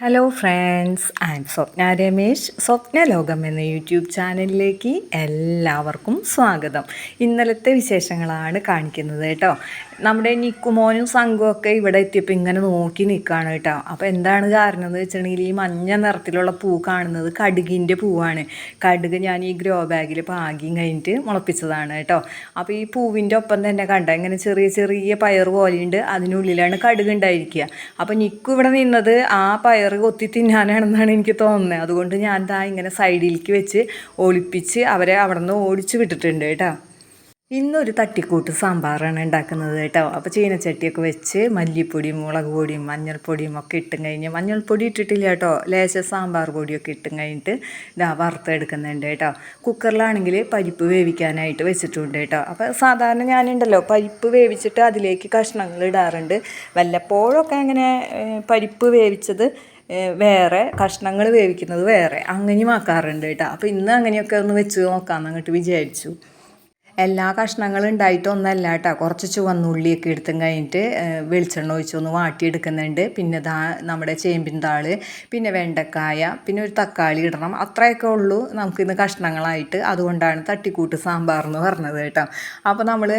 Hello friends I'm Swapna Ramesh Swapna Lokam എന്ന YouTube ചാനലിലേക്ക് എല്ലാവർക്കും സ്വാഗതം. ഇന്നലത്തെ വിശേഷങ്ങളാണ് കാണിക്കുന്നത് കേട്ടോ. നമ്മുടെ നിക്കുമോനും സംഘവും ഒക്കെ ഇവിടെ എത്തിയപ്പോൾ ഇങ്ങനെ നോക്കി നിൽക്കുകയാണ് കേട്ടോ. അപ്പോൾ എന്താണ് കാരണം എന്ന് വെച്ചിട്ടുണ്ടെങ്കിൽ ഈ മഞ്ഞ നിറത്തിലുള്ള പൂ കാണുന്നത് കടുകിന്റെ പൂവാണ്. കടുക് ഞാൻ ഈ ഗ്രോ ബാഗിൽ പാകിയും കഴിഞ്ഞിട്ട് മുളപ്പിച്ചതാണ് കേട്ടോ. അപ്പോൾ ഈ പൂവിന്റെ ഒപ്പം തന്നെ കണ്ട ഇങ്ങനെ ചെറിയ ചെറിയ പയർ പോലെയുണ്ട്. അതിനുള്ളിലാണ് കടുക് ഉണ്ടായിരിക്കുക. അപ്പോൾ നിക്കു ഇവിടെ നിന്നത് ആ പയർ കൊത്തി തിന്നാനാണെന്നാണ് എനിക്ക് തോന്നുന്നത്. അതുകൊണ്ട് ഞാൻ ദാ ഇങ്ങനെ സൈഡിലേക്ക് വെച്ച് ഒളിപ്പിച്ച് അവരെ അവിടെ നിന്ന് ഓടിച്ച് വിട്ടിട്ടുണ്ട് കേട്ടോ. ഇന്നൊരു തട്ടിക്കൂട്ട് സാമ്പാറാണ് ഉണ്ടാക്കുന്നത് കേട്ടോ. അപ്പോൾ ചീനച്ചട്ടിയൊക്കെ വെച്ച് മല്ലിപ്പൊടിയും മുളക് പൊടിയും മഞ്ഞൾപ്പൊടിയും ഒക്കെ ഇട്ടും കഴിഞ്ഞ് മഞ്ഞൾപ്പൊടി ഇട്ടിട്ടില്ല കേട്ടോ. ലേശ സാമ്പാർ പൊടിയൊക്കെ ഇട്ടും കഴിഞ്ഞിട്ട് ഇതാ വറുത്തെടുക്കുന്നുണ്ട് കേട്ടോ. കുക്കറിലാണെങ്കിൽ പരിപ്പ് വേവിക്കാനായിട്ട് വെച്ചിട്ടുണ്ട് കേട്ടോ. അപ്പോൾ സാധാരണ ഞാനുണ്ടല്ലോ പരിപ്പ് വേവിച്ചിട്ട് അതിലേക്ക് കഷ്ണങ്ങൾ ഇടാറുണ്ട്. വല്ലപ്പോഴൊക്കെ അങ്ങനെ പരിപ്പ് വേവിച്ചത് വേറെ കഷ്ണങ്ങൾ വേവിക്കുന്നത് വേറെ. അങ്ങനെയും ആക്കാറുണ്ട് കേട്ടോ. അപ്പോൾ ഇന്ന് അങ്ങനെയൊക്കെ ഒന്ന് വെച്ച് നോക്കാമെന്ന് അങ്ങോട്ട് വിചാരിച്ചു. എല്ലാ കഷ്ണങ്ങളും ഉണ്ടായിട്ടൊന്നല്ല കേട്ടോ. കുറച്ച് ചുവന്നുള്ളിയൊക്കെ എടുത്തും കഴിഞ്ഞിട്ട് വെളിച്ചെണ്ണ ഒഴിച്ചൊന്ന് വാട്ടിയെടുക്കുന്നുണ്ട്. പിന്നെ ദാ നമ്മുടെ ചേമ്പിൻ താൾ പിന്നെ വെണ്ടക്കായ പിന്നെ ഒരു തക്കാളി ഇടണം. അത്രയൊക്കെ ഉള്ളൂ നമുക്കിന്ന് കഷ്ണങ്ങളായിട്ട്. അതുകൊണ്ടാണ് തട്ടിക്കൂട്ട് സാമ്പാർ എന്ന് പറഞ്ഞത് കേട്ടോ. അപ്പോൾ നമ്മൾ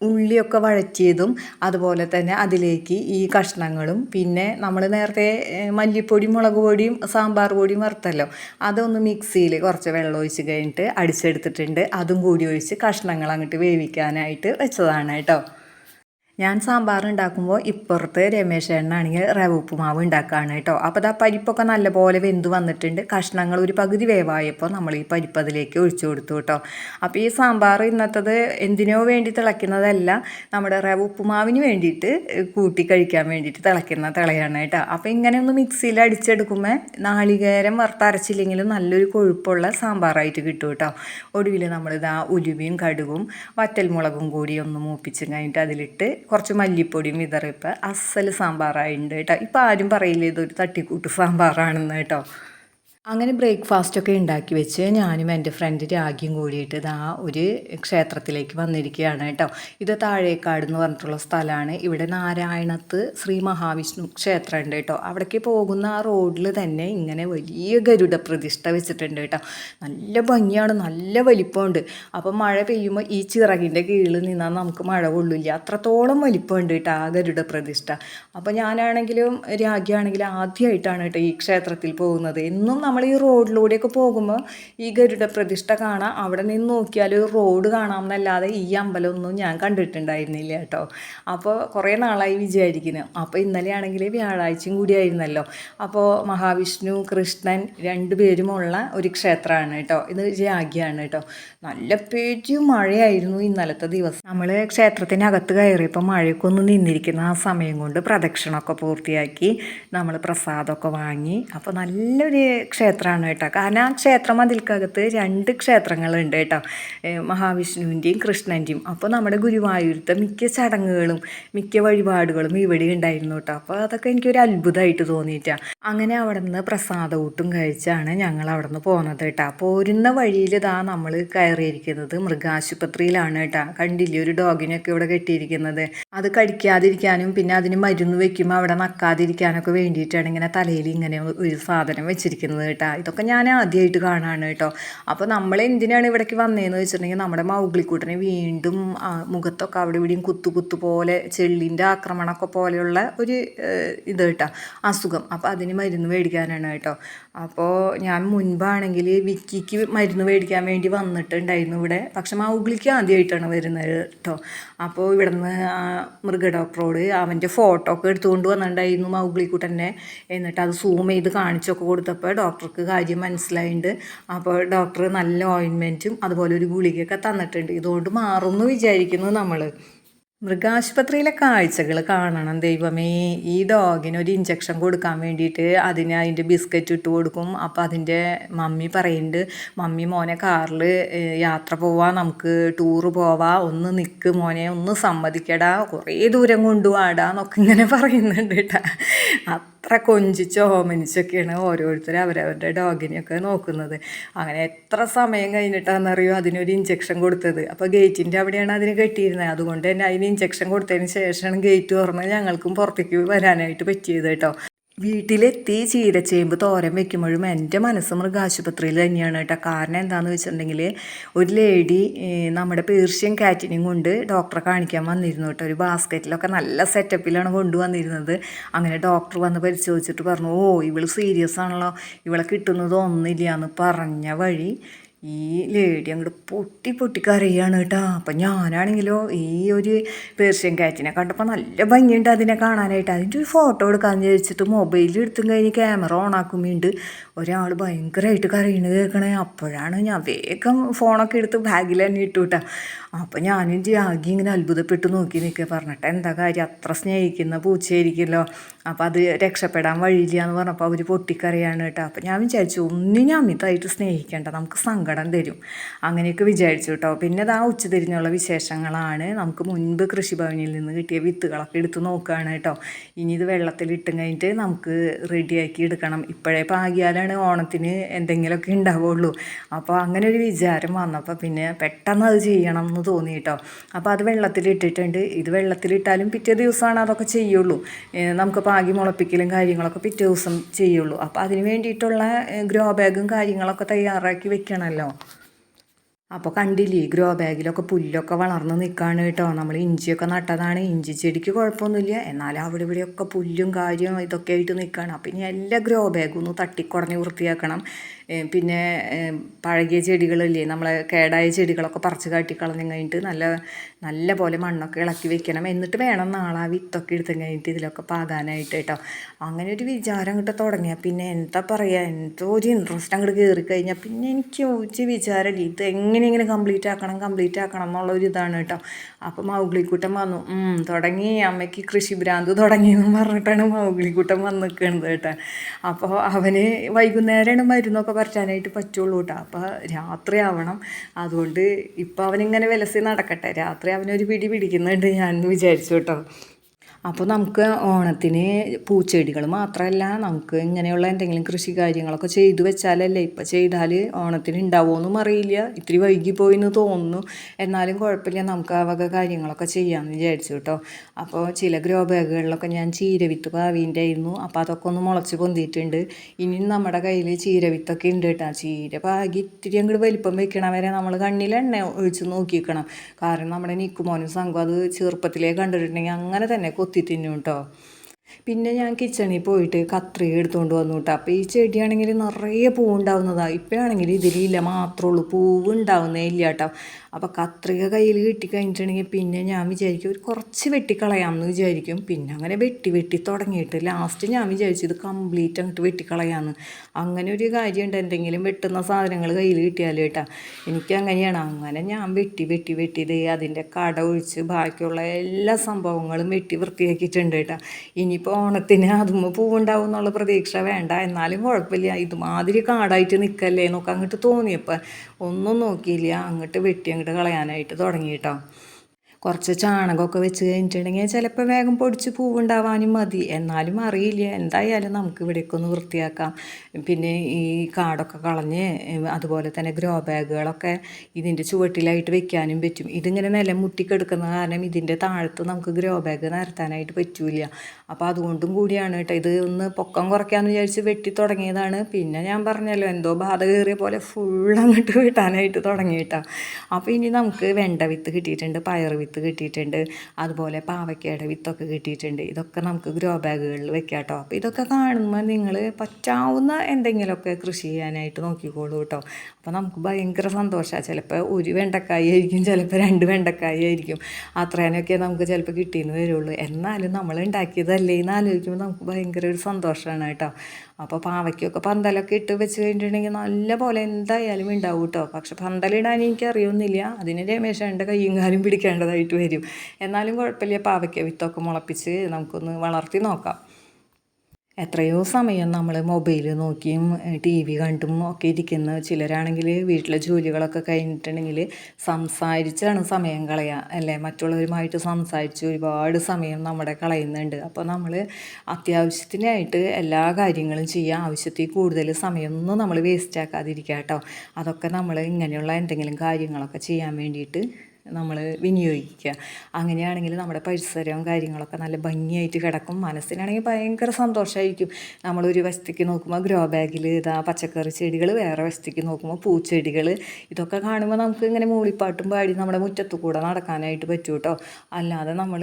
ഉള്ളിയൊക്കെ വഴറ്റിയതും അതുപോലെ തന്നെ അതിലേക്ക് ഈ കഷ്ണങ്ങളും പിന്നെ നമ്മൾ നേരത്തെ മല്ലിപ്പൊടി മല്ലിപ്പൊടിയും മുളക് പൊടിയും സാമ്പാർ പൊടിയും വറുത്തല്ലോ അതൊന്ന് മിക്സിയിൽ കുറച്ച് വെള്ളം ഒഴിച്ച് കഴിഞ്ഞിട്ട് അടിച്ചെടുത്തിട്ടുണ്ട്. അതും കൂടി ഒഴിച്ച് കഷ്ണങ്ങൾ അങ്ങോട്ട് വേവിക്കാനായിട്ട് വെച്ചതാണ് കേട്ടോ. ഞാൻ സാമ്പാർ ഉണ്ടാക്കുമ്പോൾ ഇപ്പുറത്ത് രമേശ് എണ്ണാണെങ്കിൽ റവ ഉപ്പുമാവ് ഉണ്ടാക്കുകയാണ് കേട്ടോ. അപ്പോൾ ആ പരിപ്പൊക്കെ നല്ലപോലെ വെന്ത് വന്നിട്ടുണ്ട്. കഷ്ണങ്ങൾ ഒരു പകുതി വേവായപ്പോൾ നമ്മൾ ഈ പരിപ്പ് അതിലേക്ക് ഒഴിച്ചു കൊടുത്തു കേട്ടോ. അപ്പോൾ ഈ സാമ്പാർ ഇന്നത്തത് എന്തിനോ വേണ്ടി തിളയ്ക്കുന്നതല്ല നമ്മുടെ റവ ഉപ്പുമാവിന് വേണ്ടിയിട്ട് കൂട്ടി കഴിക്കാൻ വേണ്ടിയിട്ട് തിളയ്ക്കുന്ന തിളയാണ് കേട്ടോ. അപ്പോൾ ഇങ്ങനെ ഒന്ന് മിക്സിയിൽ അടിച്ചെടുക്കുമ്പോൾ നാളികേരം വറുത്തരച്ചില്ലെങ്കിലും നല്ലൊരു കൊഴുപ്പുള്ള സാമ്പാറായിട്ട് കിട്ടും കേട്ടോ. ഒടുവിൽ നമ്മളിതാ ഉലുവയും കടുകും വറ്റൽമുളകും കൂടി ഒന്ന് മൂപ്പിച്ച് കഴിഞ്ഞിട്ട് അതിലിട്ട് കുറച്ച് മല്ലിപ്പൊടിയും വിതറിപ്പ് അസൽ സാമ്പാറായിട്ടുണ്ട് കേട്ടോ. ഇപ്പം ആരും പറയില്ല ഇതൊരു തട്ടിക്കൂട്ട് സാമ്പാറാണെന്ന് കേട്ടോ. അങ്ങനെ ബ്രേക്ക്ഫാസ്റ്റ് ഒക്കെ ഉണ്ടാക്കി വെച്ച് ഞാനും എന്റെ ഫ്രണ്ട് രാഗിയും കൂടിയിട്ട് ഇതാ ഒരു ക്ഷേത്രത്തിലേക്ക് വന്നിരിക്കുകയാണ് കേട്ടോ. ഇത് താഴേക്കാട് എന്ന് പറഞ്ഞിട്ടുള്ള സ്ഥലമാണ്. ഇവിടെ നാരായണത്ത് ശ്രീ മഹാവിഷ്ണു ക്ഷേത്രം ഉണ്ട് കേട്ടോ. അവിടേക്ക് പോകുന്ന ആ റോഡിൽ തന്നെ ഇങ്ങനെ വലിയ ഗരുഡ പ്രതിഷ്ഠ വെച്ചിട്ടുണ്ട് കേട്ടോ. നല്ല ഭംഗിയാണ് നല്ല വലിപ്പമുണ്ട്. അപ്പം മഴ പെയ്യുമ്പോൾ ഈ ചിറകിന്റെ കീഴിൽ നിന്നാൽ നമുക്ക് മഴ കൊള്ളില്ല. അത്രത്തോളം വലിപ്പമുണ്ട് കേട്ടോ ആ ഗരുഡ പ്രതിഷ്ഠ. അപ്പോൾ ഞാനാണെങ്കിലും രാഗിയാണെങ്കിലും ആദ്യമായിട്ടാണ് കേട്ടോ ഈ ക്ഷേത്രത്തിൽ പോകുന്നത്. എന്നും നമ്മൾ ഈ റോഡിലൂടെയൊക്കെ പോകുമ്പോൾ ഈ ഗരുഡ പ്രതിഷ്ഠ കാണാം അവിടെ നിന്ന് നോക്കിയാൽ ഒരു റോഡ് കാണാമെന്നല്ലാതെ ഈ അമ്പലമൊന്നും ഞാൻ കണ്ടിട്ടുണ്ടായിരുന്നില്ല കേട്ടോ. അപ്പോൾ കുറേ നാളായി വിചാരിക്കുന്നു. അപ്പോൾ ഇന്നലെയാണെങ്കിൽ വ്യാഴാഴ്ചയും കൂടിയായിരുന്നല്ലോ. അപ്പോൾ മഹാവിഷ്ണു കൃഷ്ണൻ രണ്ടുപേരുമുള്ള ഒരു ക്ഷേത്രമാണ് കേട്ടോ. ഇത് രാഗിയാണ് കേട്ടോ. നല്ല പേടിയും മഴയായിരുന്നു ഇന്നലത്തെ ദിവസം. നമ്മൾ ക്ഷേത്രത്തിനകത്ത് കയറിയപ്പോൾ മഴയൊക്കെ ഒന്ന് നിന്നിരിക്കുന്ന ആ സമയം കൊണ്ട് പ്രദക്ഷിണമൊക്കെ പൂർത്തിയാക്കി നമ്മൾ പ്രസാദമൊക്കെ വാങ്ങി. അപ്പോൾ നല്ലൊരു ക്ഷേത്രമാണ് കേട്ടോ. കാരണം ആ ക്ഷേത്രം അതിൽക്കകത്ത് രണ്ട് ക്ഷേത്രങ്ങളുണ്ട് കേട്ടോ. മഹാവിഷ്ണുവിന്റെയും കൃഷ്ണന്റെയും. അപ്പോൾ നമ്മുടെ ഗുരുവായൂരത്തെ മിക്ക ചടങ്ങുകളും മിക്ക വഴിപാടുകളും ഇവിടെ ഉണ്ടായിരുന്നു കേട്ടോ. അപ്പോൾ അതൊക്കെ എനിക്കൊരു അത്ഭുതമായിട്ട് തോന്നിയിട്ടാണ് അങ്ങനെ അവിടെ നിന്ന് പ്രസാദ കഴിച്ചാണ് ഞങ്ങൾ അവിടെ നിന്ന് പോകുന്നത് കേട്ടോ പോരുന്ന വഴിയിൽ ഇതാ നമ്മൾ കയറിയിരിക്കുന്നത് മൃഗാശുപത്രിയിലാണ് കേട്ടോ. കണ്ടില്ലേ? ഒരു ഡോഗിനൊക്കെ ഇവിടെ കെട്ടിയിരിക്കുന്നത്. അത് കടിക്കാതിരിക്കാനും പിന്നെ അതിന് മരുന്ന് വെക്കുമ്പോൾ അവിടെ നക്കാതിരിക്കാനൊക്കെ വേണ്ടിയിട്ടാണ് ഇങ്ങനെ തലയിൽ ഇങ്ങനെ ഒരു സാധനം വെച്ചിരിക്കുന്നത് കേട്ടോ. ഇതൊക്കെ ഞാൻ ആദ്യമായിട്ട് കാണാണ് കേട്ടോ. അപ്പോൾ നമ്മൾ എന്തിനാണ് ഇവിടേക്ക് വന്നതെന്ന് വെച്ചിട്ടുണ്ടെങ്കിൽ നമ്മുടെ മൗഗ്ലിക്കൂട്ടനെ വീണ്ടും മുഖത്തൊക്കെ അവിടെ ഇവിടെയും കുത്തു കുത്തു പോലെ ചെള്ളിന്റെ ആക്രമണമൊക്കെ പോലെയുള്ള ഒരു ഇത് കേട്ടോ അസുഖം. അപ്പോൾ അതിന് മരുന്ന് മേടിക്കാനാണ് കേട്ടോ. അപ്പോൾ ഞാൻ മുൻപാണെങ്കിൽ വിക്കിക്ക് മരുന്ന് മേടിക്കാൻ വേണ്ടി വന്നിട്ടുണ്ടായിരുന്നു ഇവിടെ. പക്ഷെ മൗഗ്ലിക്ക് ആദ്യമായിട്ടാണ് വരുന്നത് കേട്ടോ. അപ്പോൾ ഇവിടുന്ന് മൃഗ ഡോക്ടറോട് അവന്റെ ഫോട്ടോ ഒക്കെ എടുത്തുകൊണ്ട് വന്നിട്ടുണ്ടായിരുന്നു മൗഗ്ലിക്കുട്ടന്റെ എന്നിട്ട് അത് സൂം ചെയ്ത് കാണിച്ചൊക്കെ കൊടുത്തപ്പോൾ ഡോക്ടർക്ക് കാര്യം മനസ്സിലായിട്ടുണ്ട് അപ്പോൾ ഡോക്ടർ നല്ല ഓയിൻമെന്റും അതുപോലെ ഒരു ഗുളികയൊക്കെ തന്നിട്ടുണ്ട്. ഇതുകൊണ്ട് മാറും എന്ന് വിചാരിക്കുന്നു നമ്മൾ മൃഗാശുപത്രിയിലെ കാഴ്ചകൾ കാണണം ദൈവമേ. ഈ ഡോഗിന് ഒരു ഇഞ്ചക്ഷൻ കൊടുക്കാൻ വേണ്ടിയിട്ട് അതിന് അതിന്റെ ബിസ്ക്കറ്റ് ഇട്ട് കൊടുക്കും. അപ്പോൾ അതിന്റെ മമ്മി പറയുന്നുണ്ട് മമ്മി മോനെ കാറിൽ യാത്ര പോവാ നമുക്ക് ടൂറ് പോവാ ഒന്ന് നിൽക്ക് മോനെ ഒന്ന് സമ്മതിക്കടാ കുറേ ദൂരം കൊണ്ടുപോടാ എന്നൊക്കെ ഇങ്ങനെ പറയുന്നുണ്ട് കേട്ടോ. അത്ര കൊഞ്ചിച്ചോ ഓമനിച്ചൊക്കെയാണ് ഓരോരുത്തർ അവരവരുടെ ഡോഗിനെയൊക്കെ നോക്കുന്നത്. അങ്ങനെ എത്ര സമയം കഴിഞ്ഞിട്ടാണെന്നറിയോ അതിനൊരു ഇഞ്ചക്ഷൻ കൊടുത്തത്. അപ്പോൾ ഗേറ്റിന്റെ അവിടെയാണ് അതിന് കെട്ടിയിരുന്നത്. അതുകൊണ്ട് തന്നെ അതിന് ഇഞ്ചക്ഷൻ കൊടുത്തതിന് ശേഷമാണ് ഗേറ്റ് തുറന്ന് ഞങ്ങൾക്കും പുറത്തേക്ക് വരാനായിട്ട് പറ്റിയത് കേട്ടോ. വീട്ടിലെത്തി ചീരച്ചേമ്പ് തോരൻ വെക്കുമ്പോഴും എന്റെ മനസ്സ് മൃഗാശുപത്രിയിൽ തന്നെയാണ് കേട്ടോ. കാരണം എന്താണെന്ന് വെച്ചിട്ടുണ്ടെങ്കിൽ ഒരു ലേഡി നമ്മുടെ പേർഷ്യൻ കാറ്റിനെയും കൊണ്ട് ഡോക്ടറെ കാണിക്കാൻ വന്നിരുന്നു കേട്ടോ. ഒരു ബാസ്ക്കറ്റിലൊക്കെ നല്ല സെറ്റപ്പിലാണ് കൊണ്ടുവന്നിരുന്നത്. അങ്ങനെ ഡോക്ടർ വന്ന് പരിശോധിച്ചിട്ട് പറഞ്ഞു ഓ ഇവൾ സീരിയസ് ആണല്ലോ. ഇവളെ കിട്ടുന്നത് ഒന്നില്ല എന്ന് പറഞ്ഞ വഴി ഈ ലേഡി അങ്ങോട്ട് പൊട്ടി പൊട്ടി കരയാണ് കേട്ടോ. അപ്പം ഞാനാണെങ്കിലോ ഈ ഒരു പേർഷ്യൻ കാറ്റിനെ കണ്ടപ്പോൾ നല്ല ഭംഗിയുണ്ട് അതിനെ കാണാനായിട്ട്. അതിന്റെ ഒരു ഫോട്ടോ എടുക്കാമെന്ന് വിചാരിച്ചിട്ട് മൊബൈലിൽ എടുത്തും കഴിഞ്ഞ് ക്യാമറ ഓൺ ആക്കുമ്പോണ്ട് ഒരാൾ ഭയങ്കരമായിട്ട് കരയണത് കേൾക്കണേ അപ്പോഴാണ് ഞാൻ വേഗം ഫോണൊക്കെ എടുത്ത് ബാഗിൽ തന്നെ ഇട്ടു കേട്ടോ. അപ്പം ഞാനും ജാഗി ഇങ്ങനെ അത്ഭുതപ്പെട്ട് നോക്കി നിൽക്കുക പറഞ്ഞിട്ട് എന്താ കാര്യം? അത്ര സ്നേഹിക്കുന്ന പൂച്ചയായിരിക്കുമല്ലോ. അപ്പോൾ അത് രക്ഷപ്പെടാൻ വഴിയില്ല എന്ന് പറഞ്ഞപ്പോൾ അവർ പൊട്ടിക്കറിയാണ് കേട്ടോ. അപ്പം ഞാൻ വിചാരിച്ചു ഒന്നിനും അമിതമായിട്ട് സ്നേഹിക്കേണ്ട. നമുക്ക് സങ്കടം തരും. അങ്ങനെയൊക്കെ വിചാരിച്ചു കേട്ടോ. പിന്നെ അത് ആ ഉച്ചതിരിഞ്ഞുള്ള വിശേഷങ്ങളാണ്. നമുക്ക് മുൻപ് കൃഷിഭവനിൽ നിന്ന് കിട്ടിയ വിത്തുകളൊക്കെ എടുത്ത് നോക്കുകയാണ് കേട്ടോ. ഇനി ഇത് വെള്ളത്തിൽ ഇട്ടും കഴിഞ്ഞിട്ട് നമുക്ക് റെഡിയാക്കി എടുക്കണം. ഇപ്പോഴേ പാകിയാലാണ് ഓണത്തിന് എന്തെങ്കിലുമൊക്കെ ഉണ്ടാവുള്ളൂ. അപ്പോൾ അങ്ങനെ ഒരു വിചാരം വന്നപ്പോൾ പിന്നെ പെട്ടെന്ന് അത് ചെയ്യണം എന്ന് തോന്നി കേട്ടോ. അപ്പോൾ അത് വെള്ളത്തിലിട്ടിട്ടുണ്ട്. ഇത് വെള്ളത്തിലിട്ടാലും പിറ്റേ ദിവസമാണ് അതൊക്കെ ചെയ്യുള്ളൂ. നമുക്ക് പാകി മുളപ്പിക്കലും കാര്യങ്ങളൊക്കെ പിറ്റേ ദിവസം ചെയ്യുള്ളൂ. അപ്പോൾ അതിന് വേണ്ടിയിട്ടുള്ള ഗ്രോ ബാഗും കാര്യങ്ങളൊക്കെ തയ്യാറാക്കി വെക്കണമല്ലോ. അപ്പോൾ കണ്ടില്ലേ ഗ്രോ ബാഗിലൊക്കെ പുല്ലൊക്കെ വളർന്ന് നിൽക്കുകയാണ് കേട്ടോ. നമ്മൾ ഇഞ്ചിയൊക്കെ നട്ടതാണ്. ഇഞ്ചി ചെടിക്ക് കുഴപ്പമൊന്നുമില്ല. എന്നാലും അവിടെ ഇവിടെയൊക്കെ പുല്ലും കാര്യവും ഇതൊക്കെ ആയിട്ട് നിൽക്കുകയാണ് അപ്പം ഇനി എല്ലാ ഗ്രോ ബാഗും ഒന്ന് തട്ടിക്കുടഞ്ഞ് വൃത്തിയാക്കണം. പിന്നെ പഴകിയ ചെടികളില്ലേ നമ്മളെ കേടായ ചെടികളൊക്കെ പറിച്ച് കാട്ടിക്കളഞ്ഞ് കഴിഞ്ഞിട്ട് നല്ല നല്ല പോലെ മണ്ണൊക്കെ ഇളക്കി വെക്കണം. എന്നിട്ട് വേണം നാളെ ആ വിത്തൊക്കെ എടുത്ത് കഴിഞ്ഞിട്ട് ഇതിലൊക്കെ പാകാനായിട്ട് കേട്ടോ. അങ്ങനെ ഒരു വിചാരം അങ്ങോട്ട് തുടങ്ങിയാൽ പിന്നെ എന്താ പറയുക എന്തോ ഒരു ഇൻട്രസ്റ്റ് അങ്ങോട്ട് കയറി കഴിഞ്ഞാൽ പിന്നെ എനിക്ക് ഒരു വിചാരമില്ല. ഇത് എങ്ങനെ ഇങ്ങനെ കംപ്ലീറ്റ് ആക്കണം കംപ്ലീറ്റ് ആക്കണം എന്നുള്ള ഒരു ഇതാണ് കേട്ടോ. അപ്പം മൗഗ്ലിക്കൂട്ടം വന്നു. "ഉം, തുടങ്ങി. അമ്മയ്ക്ക് കൃഷി ഭ്രാന്ത് തുടങ്ങി എന്ന് പറഞ്ഞിട്ടാണ് മൗഗ്ലിക്കൂട്ടം വന്ന് നിൽക്കുന്നത് കേട്ടോ. അപ്പോൾ അവന് വൈകുന്നേരമാണ് മരുന്നൊക്കെ പറ്റാനായിട്ട് പറ്റുള്ളൂ കേട്ടോ അപ്പോൾ രാത്രി ആവണം അതുകൊണ്ട് ഇപ്പോൾ അവനിങ്ങനെ വിലസി നടക്കട്ടെ. രാത്രി അവനൊരു പിടി പിടിക്കുന്നുണ്ട് ഞാൻ വിചാരിച്ചു കേട്ടോ അപ്പോൾ നമുക്ക് ഓണത്തിന് പൂച്ചെടികൾ മാത്രമല്ല നമുക്ക് ഇങ്ങനെയുള്ള എന്തെങ്കിലും കൃഷി കാര്യങ്ങളൊക്കെ ചെയ്തു വെച്ചാലല്ലേ ഇപ്പം ചെയ്താൽ ഓണത്തിന് ഉണ്ടാവുമെന്നും അറിയില്ല. ഇത്തിരി വൈകിപ്പോയി എന്ന് തോന്നുന്നു. എന്നാലും കുഴപ്പമില്ല നമുക്ക് ആ വക കാര്യങ്ങളൊക്കെ ചെയ്യാമെന്ന് വിചാരിച്ചു കേട്ടോ. അപ്പോൾ ചില ഗ്രോ ബാഗുകളിലൊക്കെ ഞാൻ ചീരവിത്ത് പാവീന്റെ ആയിരുന്നു അപ്പോൾ അതൊക്കെ ഒന്ന് മുളച്ച് പൊന്തിയിട്ടുണ്ട്. ഇനിയും നമ്മുടെ കയ്യിൽ ചീരവിത്തൊക്കെ ഉണ്ട് കേട്ടോ. ചീര പാകി ഇത്തിരി അങ്ങോട്ട് വലിപ്പം വെക്കണ വരെ നമ്മൾ കണ്ണിൽ എണ്ണ ഒഴിച്ച് നോക്കിക്കണം കാരണം നമ്മുടെ നിക്കുമോനും സംഘം അത് ചെറുപ്പത്തിലേ കണ്ടിട്ടുണ്ടെങ്കിൽ അങ്ങനെ തന്നെ കൊത്തി തിന്നും കേട്ടോ പിന്നെ ഞാൻ കിച്ചണിൽ പോയിട്ട് കത്രിക എടുത്തുകൊണ്ട് വന്നു കേട്ടോ അപ്പോൾ ഈ ചെടിയാണെങ്കിൽ നിറയെ പൂവുണ്ടാവുന്നതാണ് ഇപ്പോഴാണെങ്കിൽ ഇതിലില്ല. മാത്രമേ ഉള്ളൂ. പൂവ് ഉണ്ടാവുന്നേ ഇല്ല കേട്ടോ അപ്പോൾ കത്രിക കയ്യിൽ കിട്ടിക്കഴിഞ്ഞിട്ടുണ്ടെങ്കിൽ പിന്നെ ഞാൻ വിചാരിക്കും ഒരു കുറച്ച് വെട്ടിക്കളയാമെന്ന് വിചാരിക്കും. പിന്നെ അങ്ങനെ വെട്ടി വെട്ടി തുടങ്ങിയിട്ട് ലാസ്റ്റ് ഞാൻ വിചാരിച്ചു ഇത് കംപ്ലീറ്റ് അങ്ങോട്ട് വെട്ടിക്കളയാമെന്ന് അങ്ങനെ ഒരു കാര്യമുണ്ട്. എന്തെങ്കിലും വെട്ടുന്ന സാധനങ്ങൾ കയ്യിൽ കിട്ടിയാൽ കേട്ടോ എനിക്ക് അങ്ങനെയാണ്. അങ്ങനെ ഞാൻ വെട്ടി വെട്ടി വെട്ടി ദേ അതിന്റെ കട ഒഴിച്ച് ബാക്കിയുള്ള എല്ലാ സംഭവങ്ങളും വെട്ടി വൃത്തിയാക്കിയിട്ടുണ്ട് കേട്ടോ ഇനിയിപ്പോൾ ഓണത്തിന് അതുമ്പോൾ പൂവുണ്ടാവും എന്നുള്ള പ്രതീക്ഷ വേണ്ട. എന്നാലും കുഴപ്പമില്ല. ഇതുമാതിരി കാടായിട്ട് നിൽക്കല്ലേ എന്നൊക്കെ അങ്ങോട്ട് തോന്നിയപ്പോൾ ഒന്നും നോക്കിയില്ല. അങ്ങോട്ട് വെട്ടി അങ്ങോട്ട് കളയാനായിട്ട് തുടങ്ങി കേട്ടോ കുറച്ച് ചാണകമൊക്കെ വെച്ച് കഴിഞ്ഞിട്ടുണ്ടെങ്കിൽ ചിലപ്പോൾ വേഗം പൊടിച്ച് പൂവുണ്ടാവാനും മതി. എന്നാലും അറിയില്ല. എന്തായാലും നമുക്ക് ഇവിടേക്ക് ഒന്ന് വൃത്തിയാക്കാം. പിന്നെ ഈ കാടൊക്കെ കളഞ്ഞ് അതുപോലെ തന്നെ ഗ്രോ ബാഗുകളൊക്കെ ഇതിന്റെ ചുവട്ടിലായിട്ട് വെക്കാനും പറ്റും. ഇതിങ്ങനെ നിലം മുട്ടിക്കെടുക്കുന്ന കാരണം ഇതിന്റെ താഴത്ത് നമുക്ക് ഗ്രോ ബാഗ് നിരത്താനായിട്ട് പറ്റൂല അപ്പോൾ അതുകൊണ്ടും കൂടിയാണ് കേട്ടോ. ഇത് ഒന്ന് പൊക്കം കുറയ്ക്കാമെന്ന് വിചാരിച്ച് വെട്ടി തുടങ്ങിയതാണ്. പിന്നെ ഞാൻ പറഞ്ഞല്ലോ എന്തോ ബാധ കയറിയ പോലെ ഫുൾ അങ്ങോട്ട് വെട്ടാനായിട്ട് തുടങ്ങി കേട്ടോ. അപ്പോൾ ഇനി നമുക്ക് വെണ്ട വിത്ത് കിട്ടിയിട്ടുണ്ട് പയർ വിത്ത്. കിട്ടിയിട്ടുണ്ട്. അതുപോലെ പാവയ്ക്കയുടെ വിത്തൊക്കെ കിട്ടിയിട്ടുണ്ട്. ഇതൊക്കെ നമുക്ക് ഗ്രോ ബാഗുകളിൽ വെക്കാം കേട്ടോ. അപ്പോൾ ഇതൊക്കെ കാണുമ്പോൾ നിങ്ങൾ പറ്റാവുന്ന എന്തെങ്കിലുമൊക്കെ കൃഷി ചെയ്യാനായിട്ട് നോക്കിക്കോളൂ കേട്ടോ. അപ്പോൾ നമുക്ക് ഭയങ്കര സന്തോഷമാണ് ചിലപ്പോൾ ഒരു വെണ്ടക്കായി ആയിരിക്കും ചിലപ്പോൾ രണ്ട് വെണ്ടക്കായി ആയിരിക്കും. അത്രേനൊക്കെ നമുക്ക് ചിലപ്പോൾ കിട്ടിയെന്ന് വരുള്ളൂ. എന്നാലും നമ്മൾ ഉണ്ടാക്കിയതല്ലേ എന്ന് ആലോചിക്കുമ്പോൾ നമുക്ക് ഭയങ്കര ഒരു സന്തോഷമാണ് കേട്ടോ. അപ്പോൾ പാവയ്ക്കൊക്കെ പന്തലൊക്കെ ഇട്ട് വെച്ച് കഴിഞ്ഞിട്ടുണ്ടെങ്കിൽ നല്ല പോലെ എന്തായാലും ഉണ്ടാവും കേട്ടോ. പക്ഷെ പന്തലിടാൻ എനിക്ക് അറിയുന്നില്ല അതിന് രമേശന്റെ കയ്യും കാലും പിടിക്കേണ്ടതായിട്ട് വരും. എന്നാലും കുഴപ്പമില്ല. പാവയ്ക്ക വിത്തൊക്കെ മുളപ്പിച്ച് നമുക്കൊന്ന് വളർത്തി നോക്കാം. എത്രയോ സമയം നമ്മൾ മൊബൈൽ നോക്കിയും ടി വി കണ്ടും ഒക്കെ ഇരിക്കുന്ന. ചിലരാണെങ്കിൽ വീട്ടിലെ ജോലികളൊക്കെ കഴിഞ്ഞിട്ടുണ്ടെങ്കിൽ സംസാരിച്ചാണ് സമയം കളയുക അല്ലേ? മറ്റുള്ളവരുമായിട്ട് സംസാരിച്ച് ഒരുപാട് സമയം നമ്മുടെ കളയുന്നുണ്ട്. അപ്പോൾ നമ്മൾ അത്യാവശ്യത്തിനായിട്ട് എല്ലാ കാര്യങ്ങളും ചെയ്യുക ആവശ്യത്തിൽ കൂടുതൽ സമയമൊന്നും നമ്മൾ വേസ്റ്റ് ആക്കാതിരിക്കുക കേട്ടോ അതൊക്കെ നമ്മൾ ഇങ്ങനെയുള്ള എന്തെങ്കിലും കാര്യങ്ങളൊക്കെ ചെയ്യാൻ വേണ്ടിയിട്ട് നമ്മൾ വിനിയോഗിക്കുക. അങ്ങനെയാണെങ്കിൽ നമ്മുടെ പരിസരവും കാര്യങ്ങളൊക്കെ നല്ല ഭംഗിയായിട്ട് കിടക്കും. മനസ്സിനാണെങ്കിൽ ഭയങ്കര സന്തോഷമായിരിക്കും നമ്മളൊരു വശത്തേക്ക് നോക്കുമ്പോൾ ഗ്രോ ബാഗിൽ ഇതാ പച്ചക്കറി ചെടികൾ വേറെ വശത്തേക്ക് നോക്കുമ്പോൾ പൂച്ചെടികൾ ഇതൊക്കെ കാണുമ്പോൾ നമുക്ക് ഇങ്ങനെ മൂളിപ്പാട്ടും പാടി നമ്മുടെ മുറ്റത്തു കൂടെ നടക്കാനായിട്ട് പറ്റും കേട്ടോ. അല്ലാതെ നമ്മൾ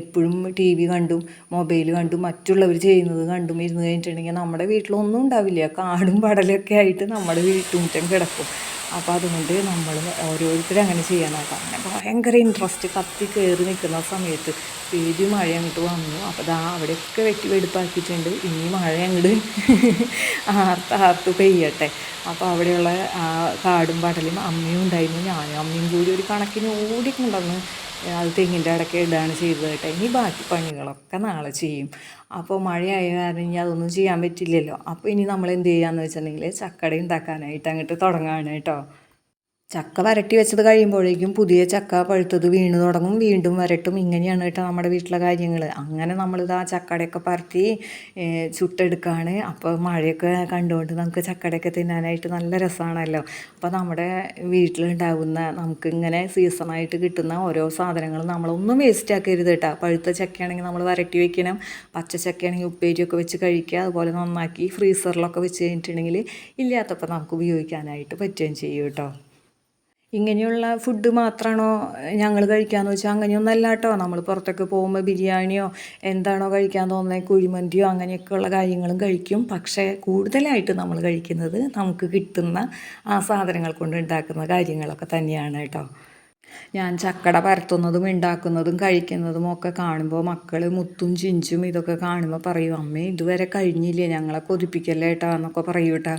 എപ്പോഴും ടി വി കണ്ടും മൊബൈൽ കണ്ടും മറ്റുള്ളവർ ചെയ്യുന്നത് കണ്ടും ഇരുന്ന് കഴിഞ്ഞിട്ടുണ്ടെങ്കിൽ നമ്മുടെ വീട്ടിലൊന്നും ഉണ്ടാവില്ല. കാടും പടലൊക്കെ ആയിട്ട് നമ്മുടെ വീട്ടുമുറ്റം കിടക്കും. അപ്പോൾ അതുകൊണ്ട് നമ്മൾ ഓരോരുത്തരും അങ്ങനെ ചെയ്യാനായിട്ട് അങ്ങനെ ഭയങ്കര ഇൻട്രസ്റ്റ് കത്തി കയറി നിൽക്കുന്ന സമയത്ത് പേടി മഴ അങ്ങോട്ട് വന്നു. അപ്പോൾ ദാ അവിടെയൊക്കെ വെട്ടി വെടുപ്പാക്കിയിട്ടുണ്ട്. ഇനി മഴ അങ്ങോട്ട് ആർത്ത് ആർത്ത് പെയ്യട്ടെ. അപ്പോൾ അവിടെയുള്ള കാടും പടലും അമ്മയും ഉണ്ടായിരുന്നു. ഞാനും അമ്മയും കൂടി ഒരു കണക്കിന് ഓടിക്കൊണ്ടുവന്ന് അത് തെങ്ങിന്റെ ഇടയ്ക്ക് ഇടുകയാണ് ചെയ്തത് കേട്ടോ. ഇനി ബാക്കി പണികളൊക്കെ നാളെ ചെയ്യും. അപ്പോൾ മഴയായ കാരണം ഇനി അതൊന്നും ചെയ്യാൻ പറ്റില്ലല്ലോ. അപ്പോൾ ഇനി നമ്മൾ എന്ത് ചെയ്യാന്ന് വെച്ചിട്ടുണ്ടെങ്കിൽ ചക്കട ഉണ്ടാക്കാനായിട്ട് അങ്ങോട്ട് തുടങ്ങുകയാണ് കേട്ടോ. ചക്ക വരട്ടി വെച്ചത് കഴിയുമ്പോഴേക്കും പുതിയ ചക്ക പഴുത്തത് വീണ് തുടങ്ങും. വീണ്ടും വരട്ടും. ഇങ്ങനെയാണ് കേട്ടോ നമ്മുടെ വീട്ടിലെ കാര്യങ്ങൾ അങ്ങനെ നമ്മളിത് ആ ചക്കടയൊക്കെ പറത്തി ചുട്ടെടുക്കുകയാണ് അപ്പോൾ മഴയൊക്കെ കണ്ടുകൊണ്ട് നമുക്ക് ചക്കടയൊക്കെ തിന്നാനായിട്ട് നല്ല രസമാണല്ലോ അപ്പോൾ നമ്മുടെ വീട്ടിലുണ്ടാകുന്ന നമുക്ക് ഇങ്ങനെ സീസണായിട്ട് കിട്ടുന്ന ഓരോ സാധനങ്ങളും നമ്മളൊന്നും വേസ്റ്റ് ആക്കരുത് കേട്ടോ. പഴുത്ത ചക്കയാണെങ്കിൽ നമ്മൾ വരട്ടി വെക്കണം. പച്ച ചക്കയാണെങ്കിൽ ഉപ്പേരിയൊക്കെ വെച്ച് കഴിക്കുക. അതുപോലെ നന്നാക്കി ഫ്രീസറിലൊക്കെ വെച്ച് കഴിഞ്ഞിട്ടുണ്ടെങ്കിൽ ഇല്ലാത്തപ്പോൾ നമുക്ക് ഉപയോഗിക്കാനായിട്ട് പറ്റുകയും ചെയ്യും കേട്ടോ. ഇങ്ങനെയുള്ള ഫുഡ് മാത്രമാണോ ഞങ്ങൾ കഴിക്കാന്ന് വെച്ചാൽ അങ്ങനെയൊന്നല്ല കേട്ടോ നമ്മൾ പുറത്തൊക്കെ പോകുമ്പോൾ ബിരിയാണിയോ എന്താണോ കഴിക്കാൻ തോന്നുന്നത് കുഴിമന്തിയോ അങ്ങനെയൊക്കെയുള്ള കാര്യങ്ങളും കഴിക്കും. പക്ഷേ കൂടുതലായിട്ട് നമ്മൾ കഴിക്കുന്നത് നമുക്ക് കിട്ടുന്ന ആ സാധനങ്ങൾ കൊണ്ട് ഉണ്ടാക്കുന്ന കാര്യങ്ങളൊക്കെ തന്നെയാണ് കേട്ടോ ഞാൻ ചക്കട പരത്തുന്നതും ഉണ്ടാക്കുന്നതും കഴിക്കുന്നതും ഒക്കെ കാണുമ്പോൾ മക്കൾ മുത്തും ചിഞ്ചും ഇതൊക്കെ കാണുമ്പോൾ പറയും അമ്മേ ഇതുവരെ കഴിഞ്ഞില്ലേ? ഞങ്ങളെ കൊതിപ്പിക്കല്ലേ ഏട്ടാ എന്നൊക്കെ പറയും കേട്ടോ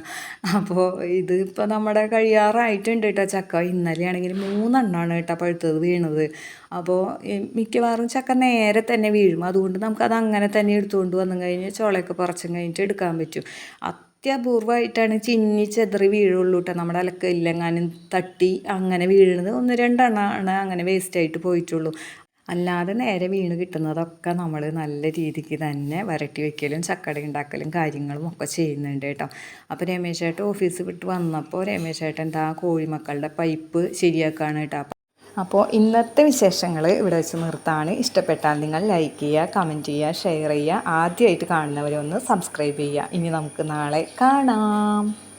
അപ്പോൾ ഇത് ഇപ്പോൾ നമ്മുടെ കഴിയാറായിട്ടുണ്ട് കേട്ടോ ചക്ക. ഇന്നലെയാണെങ്കിൽ മൂന്നെണ്ണമാണ് കേട്ടോ പഴുത്തത് വീണത്. അപ്പോൾ മിക്കവാറും ചക്ക നേരെ തന്നെ വീഴും. അതുകൊണ്ട് നമുക്കത് അങ്ങനെ തന്നെ എടുത്തുകൊണ്ട് വന്നു കഴിഞ്ഞ് ചോളയൊക്കെ പറിച്ചും കഴിഞ്ഞിട്ട് എടുക്കാൻ പറ്റും. അത്യപൂർവമായിട്ടാണ് ചിന്നി ചെതറി വീഴുള്ളൂ കേട്ടോ നമ്മുടെ അലക്ക ഇല്ലെങ്ങാനും തട്ടി അങ്ങനെ വീഴുന്നത് ഒന്ന് രണ്ടെണ്ണമാണ് അങ്ങനെ വേസ്റ്റായിട്ട് പോയിട്ടുള്ളൂ. അല്ലാതെ നേരെ വീണ് കിട്ടുന്നതൊക്കെ നമ്മൾ നല്ല രീതിക്ക് തന്നെ വരട്ടി വയ്ക്കലും ചക്കട ഉണ്ടാക്കലും കാര്യങ്ങളും ഒക്കെ ചെയ്യുന്നുണ്ട് കേട്ടോ അപ്പോൾ രമേശ് ചേട്ടൻ ഓഫീസ് വിട്ട് വന്നപ്പോൾ രമേശ് ചേട്ടൻ എന്താ കോഴിമക്കളുടെ പൈപ്പ് ശരിയാക്കാണ് കേട്ടോ അപ്പോൾ ഇന്നത്തെ വിശേഷങ്ങൾ ഇവിടെ വെച്ച് നിർത്താണ്. ഇഷ്ടപ്പെട്ടാൽ നിങ്ങൾ ലൈക്ക് ചെയ്യുക കമന്റ് ചെയ്യുക ഷെയർ ചെയ്യുക. ആദ്യമായിട്ട് കാണുന്നവരൊന്ന് സബ്സ്ക്രൈബ് ചെയ്യുക. ഇനി നമുക്ക് നാളെ കാണാം.